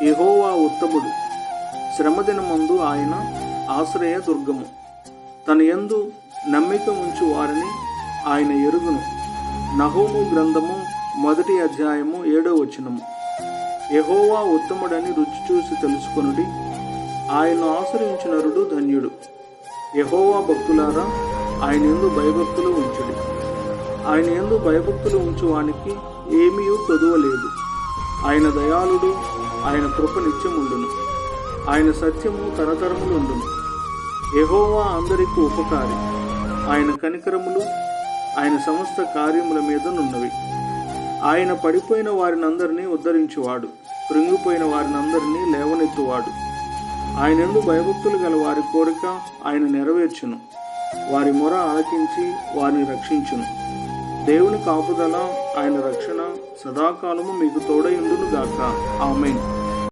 యహోవా ఉత్తముడు. శ్రమదినమందు ఆయన ఆశ్రయ దుర్గము తన యందు నమ్మిక ఉంచు వారిని ఆయన ఎరుగును. నహోము గ్రంథము మొదటి అధ్యాయము ఏడో వచనము. యహోవా ఉత్తముడని రుచి చూసి తెలుసుకొనుడి ఆయన్ను ఆశ్రయించినరుడు ధన్యుడు. యహోవా భక్తులారా ఆయన ఎందు భయభక్తులు ఉంచుడి. ఆయన ఎందు భయభక్తులు ఉంచువానికి ఏమీ కొదువలేదు. ఆయన దయాళుడు ఆయన కృప నిత్యముండును ఆయన సత్యము తరతరములు ఉండును. ఎహోవా అందరికి ఉపకారి. ఆయన కనికరములు ఆయన సమస్త కార్యముల మీద నున్నవి. ఆయన పడిపోయిన వారినందరినీ ఉద్ధరించువాడు. కృంగిపోయిన వారినందరినీ లేవనెత్తువాడు. ఆయన భయభక్తులు గల వారి కోరిక ఆయన నెరవేర్చును. వారి మొర ఆలకించి వారిని రక్షించును. దేవుని కాపుదల ఆయన రక్షణ సదాకాలము మీకు తోడయుండును గాక ఆమెన్.